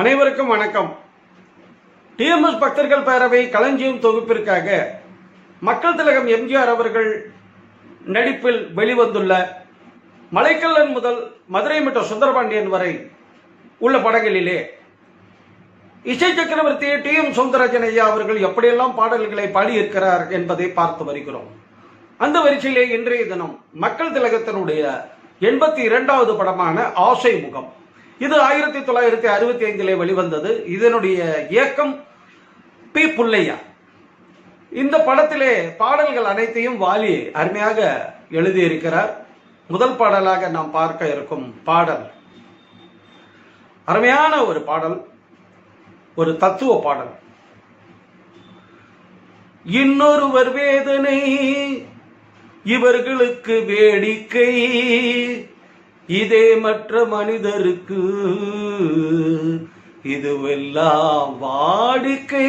அனைவருக்கும் வணக்கம். டிஎம்எஸ் பக்தர்கள் பேரவை களஞ்சியம் தொகுப்பிற்காக மக்கள் திலகம் எம்ஜிஆர் அவர்கள் நடிப்பில் வெளிவந்துள்ள மலைக்கல்லன் முதல் மதுரை மற்றும் சுந்தரபாண்டியன் வரை உள்ள படங்களிலே இசை சக்கரவர்த்தி டி எம் சௌந்தரராஜன் ஐயா அவர்கள் எப்படியெல்லாம் பாடல்களை பாடியிருக்கிறார் என்பதை பார்த்து வருகிறோம். அந்த வரிசையிலே இன்றைய தினம் மக்கள் திலகத்தினுடைய எண்பத்தி இரண்டாவது படமான ஆசை முகம் இது ஆயிரத்தி தொள்ளாயிரத்தி அறுபத்தி ஐந்திலே வெளிவந்தது. இதனுடைய இயக்கம் பி. புல்லையா. இந்த படத்திலே பாடல்கள் அனைத்தையும் வாலி அருமையாக எழுதியிருக்கிறார். முதல் பாடலாக நாம் பார்க்க இருக்கும் பாடல். அருமையான ஒரு பாடல் ஒரு தத்துவ பாடல். இன்னொருவர் வேதனை இவர்களுக்கு வேடிக்கை. இதே மற்ற மனிதருக்கு இதுவெல்லாம் வாடிக்கை.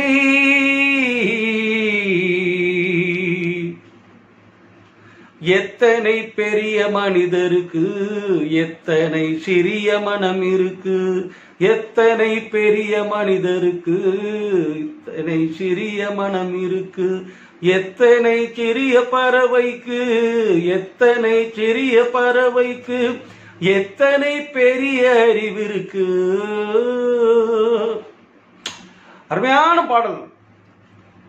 எத்தனை பெரிய மனிதருக்கு எத்தனை சிறிய மனம் இருக்கு எத்தனை பெரிய மனிதருக்கு எத்தனை சிறிய மனம் இருக்கு எத்தனை சிறிய பறவைக்கு எத்தனை சிறிய பறவைக்கு எத்தனை பெரிய அறிவிருக்கு அருமையான பாடல்.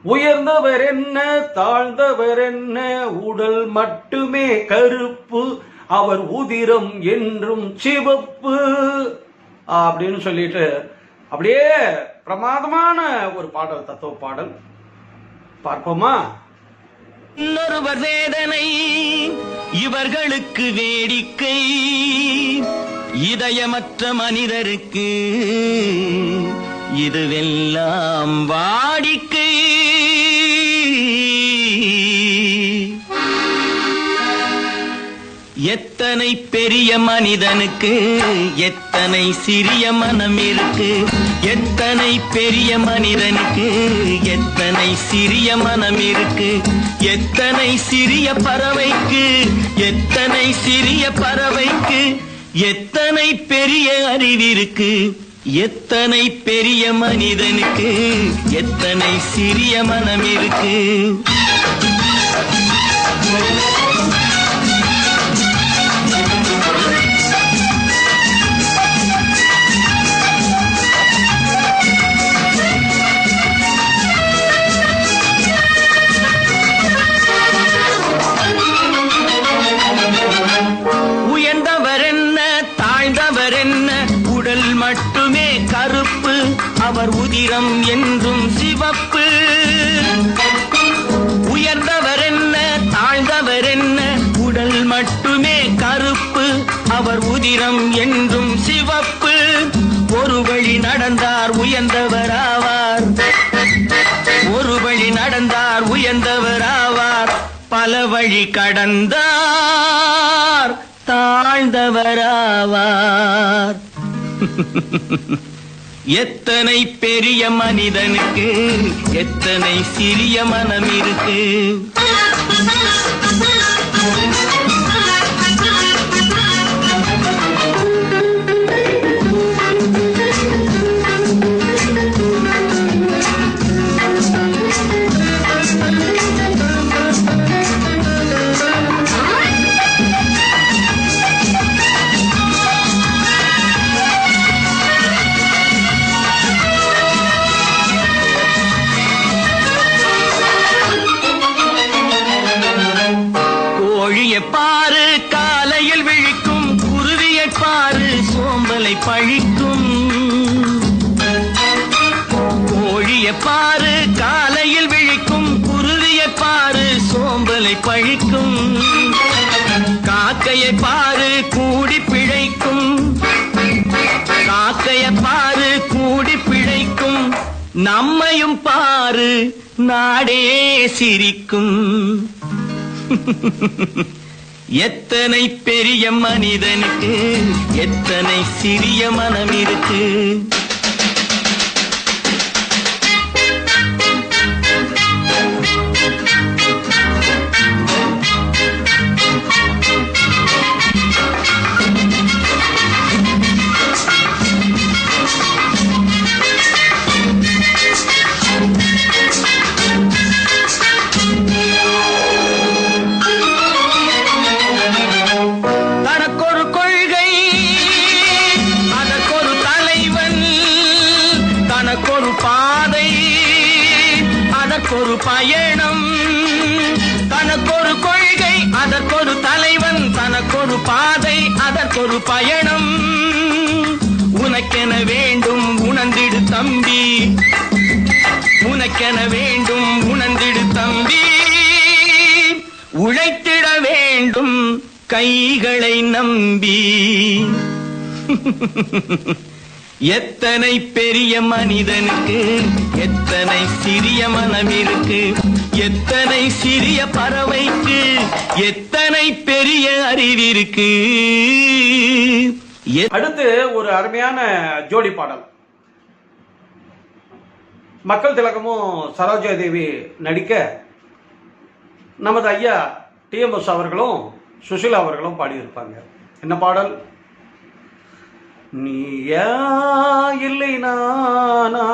உயர்ந்தவர் என்ன தாழ்ந்தவர் என்ன உடல் மட்டுமே கருப்பு அவர் உதிரம் என்றும் சிவப்பு. அப்படின்னு சொல்லிட்டு அப்படியே பிரமாதமான ஒரு பாடல் தத்துவ பாடல். பார்ப்போமா? இன்னொருவர் வேதனை இவர்களுக்கு வேடிக்கை. இதயமற்ற மனிதருக்கு இதுவெல்லாம் வாடிக்கை. எத்தனை பெரிய மனிதனுக்கு எத்தனை சிறிய மனம் இருக்கு. எத்தனை பெரிய மனிதனுக்கு எத்தனை சிறிய மனம் இருக்கு எத்தனை சிறிய பறவைக்கு எத்தனை சிறிய பறவைக்கு எத்தனை பெரிய அறிவிருக்கு எத்தனை பெரிய மனிதனுக்கு எத்தனை சிறிய மனம் இருக்கு வீரம் என்றும் சிவப்பு. உயர்ந்தவர் என்ன தாழ்ந்தவர் என்ன உடல் மட்டுமே கருப்பு. அவர் உதிரம் என்றும் சிவப்பு. ஒரு வழி நடந்தார் உயர்ந்தவர் ஆவார் ஒரு வழி நடந்தார் உயர்ந்தவர் ஆவார் பல வழி கடந்தார் தாழ்ந்தவராவார். எத்தனை பெரிய மனிதனுக்கு எத்தனை சிறிய மனம் இருக்கு காலை பழிக்கும். காக்கையை பாரு கூடி பிழைக்கும். காக்கைய பாரு கூடி பிழைக்கும். நம்மையும் பாரு நாடே சிரிக்கும். எத்தனை பெரிய மனிதனுக்கு எத்தனை சிறிய மனம் இருக்கு. அதற்கொரு பயணம். உனக்கென வேண்டும் உணர்ந்திடு தம்பி. உனக்கென வேண்டும் உணர்ந்திடு தம்பி. உழைத்திட வேண்டும் கைகளை நம்பி. எத்தனை பெரிய மனிதனுக்கு எத்தனை சிறிய மனம் இருக்கு. எத்தனை சிறிய பறவைக்கு எத்தனை பெரிய அறிவிற்கு? அடுத்து ஒரு அருமையான ஜோடி பாடல். மக்கள் திலகமும் சரோஜா தேவி நடிக்க நமது ஐயா டிஎம்எஸ் அவர்களும் சுஷிலா அவர்களும் பாடியிருப்பாங்க. என்ன பாடல்? நீயா இல்லை நானா?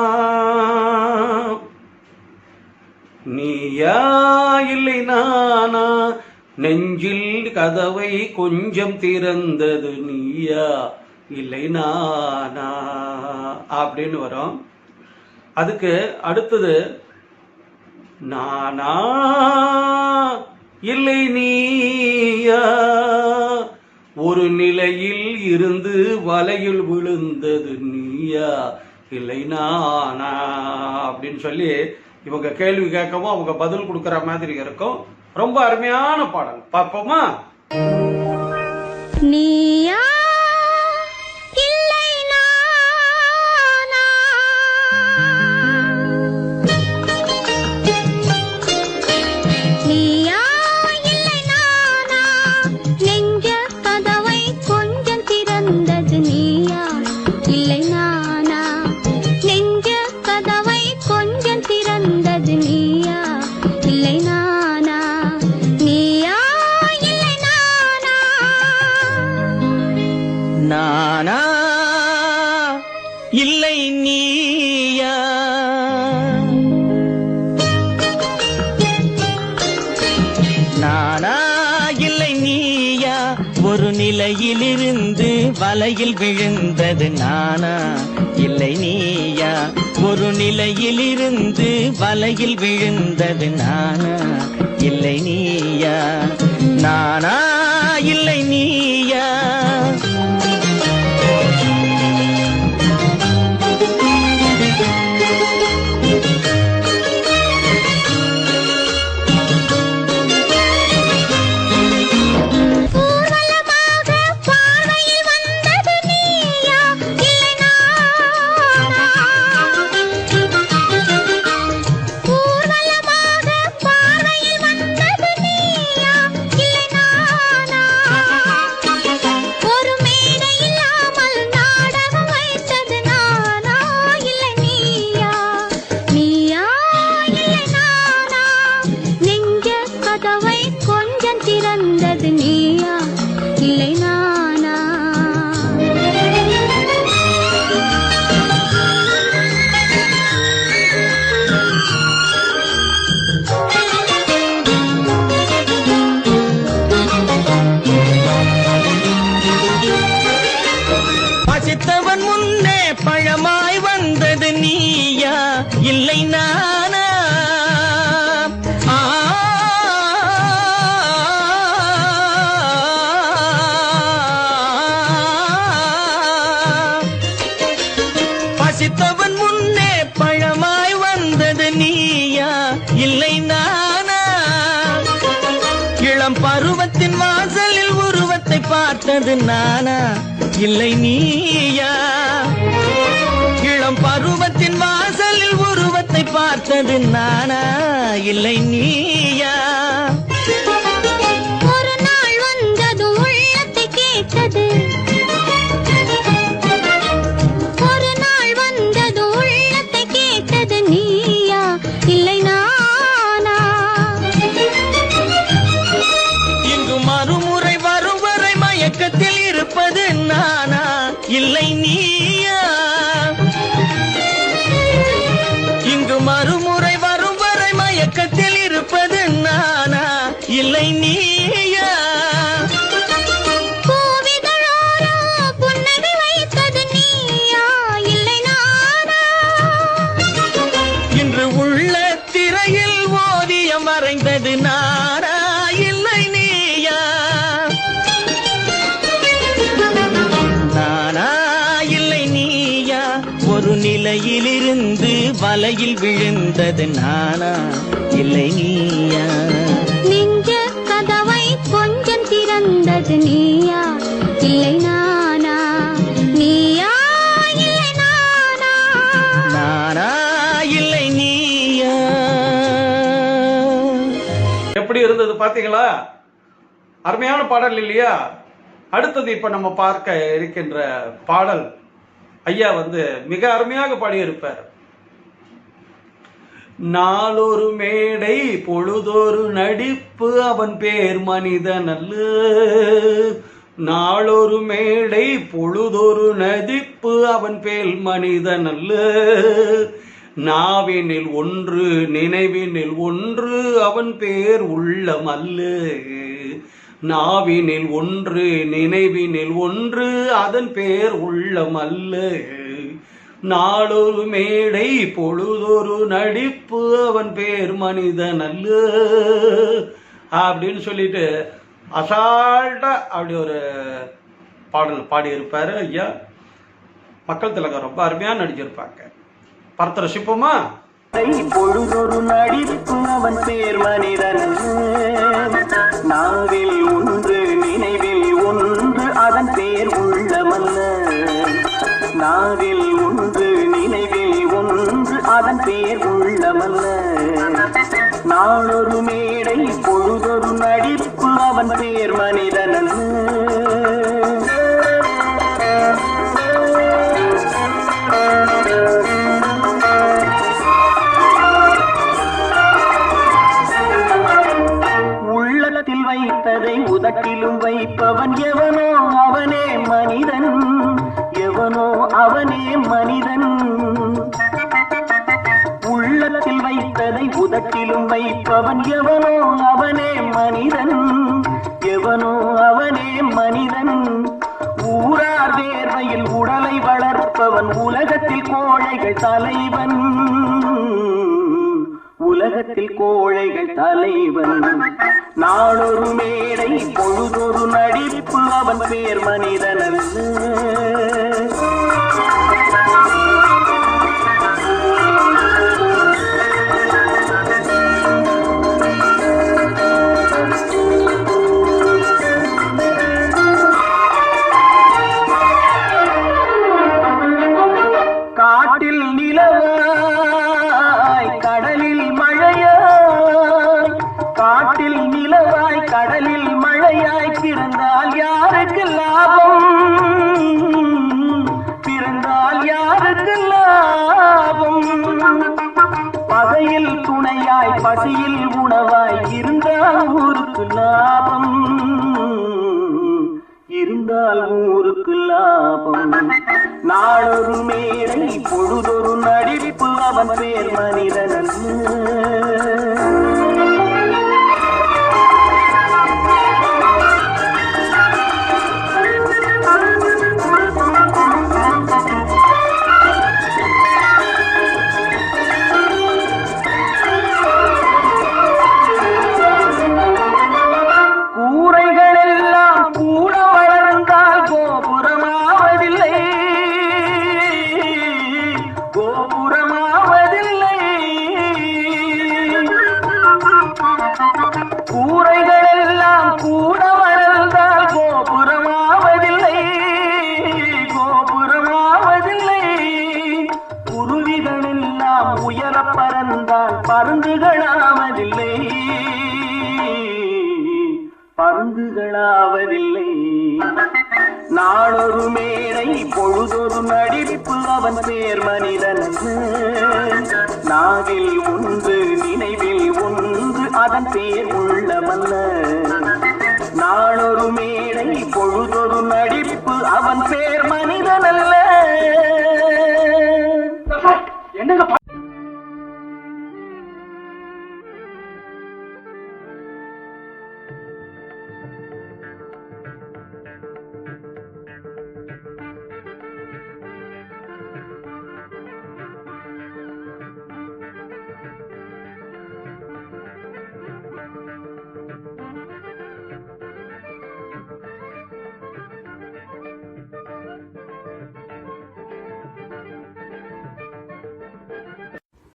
நீயா இல்லை நானா? நெஞ்சில் கதவை கொஞ்சம் திறந்தது நீயா இல்லை நானா? அப்படின்னு வரும். அதுக்கு அடுத்தது நானா இல்லை நீயா? ஒரு நிலையில் இருந்து வலையில் விழுந்தது நீயா இல்லை நானா? அப்படின்னு சொல்லி இவங்க கேள்வி கேட்கவும் அவங்க பதில் கொடுக்குற மாதிரி இருக்கும். ரொம்ப அருமையான பாடல். பார்ப்போமா? நீ நானா? இல்லை நீயா? நானா? இல்லை நீயா? ஒரு நிலையிலிருந்து வலையில் விழுந்தது நானா? இல்லை நீயா? ஒரு நிலையிலிருந்து வலையில் விழுந்தது நானா? இல்லை நீயா? நானா? பார்த்தது நானா இல்லை நீயா? இளம் பருவத்தின் வாசலில் உருவத்தை பார்த்தது நானா இல்லை நீயா? ஒரு நிலையிலிருந்து வலையில் விழுந்தது நானா? இல்லை நீயா? நெஞ்ச கதவை கொஞ்சம் திறந்தது நீயா? இல்லை நானா? நீயா? இல்லை நானா? நானா? இல்லை நீயா? எப்படி இருந்தது பாத்தீங்களா அருமையான பாடல் இல்லையா? அடுத்தது இப்ப நம்ம பார்க்க இருக்கின்ற பாடல் ஐயா வந்து மிக அருமையாக பாடியிருப்பார். நாளொரு மேடை பொழுதொரு நடிப்பு அவன் பேர் மனிதன் அல்ல நாளொரு மேடை பொழுதொரு நடிப்பு அவன் பேர் மனிதன் அல்ல நாவினில் ஒன்று நினைவினில் ஒன்று அவன் பேர் உள்ளம் அல்ல நாவினில் ஒன்று நினைவினில் ஒன்று அதன் பேர் உள்ளம் அல்ல. நாளொரு மேடை பொழுதொரு நடிப்பு அவன் பேர் மனிதன் அல்ல. அப்படின்னு சொல்லிட்டு அசால்ட்டா அப்படி ஒரு பாடல் பாடியிருப்பாரு ஐயா. மக்கள் திலகம் ரொம்ப அருமையாக நடிச்சிருப்பாங்க. படத்தை சிப்பமா பொழுதொரு நடிப்பு அவன் பேர் மனிதன். நாவில் ஒன்று நினைவில் ஒன்று அதன் பேர் உள்ள உள்ளமல்ல. நாவில் ஒன்று நினைவில் ஒன்று அதன் பேர் உள்ளமல்ல. நாளொரு மேடை பொழுதொரு நடிப்பு அவன் பேர் மனிதன். மனிதன். உள்ளத்தில் வைத்ததை உதட்டிலும் வைப்பவன் எவனோ அவனே மனிதன். எவனோ அவனே மனிதன். ஊரார் வேர்வையில் உடலை வளர்ப்பவன் உலகத்தில் கோழைகள் தலைவன். உலகத்தில் கோழைகள் தலைவன். நாளொரு மேடை பொழுதொரு நடிப்பு அவன் பேர் மனிதன் பகையில் துணையாய் பசியில் உணவாய் இருந்தால் ஊருக்கு லாபம். இருந்தால் ஊருக்கு லாபம். நாளொரு மேடை பொழுதொரு நடிப்பு அவன் பேர் மனிதன். குருவிகள் எல்லாம் உயர பறந்தால் பருந்துகளாவதில்லை. பருந்துகளாவதில்லை. நாளொரு மேடை பொழுதொரு நடிப்பு அவன் பேர் மனிதன். நாவில் உண்டு நினைவில் உண்டு அதன் பேர் உள்ளமல்ல நாளொரு மேடை பொழுதொரு நடிப்பு அவன் பேர் மனிதன் அல்ல என்னங்க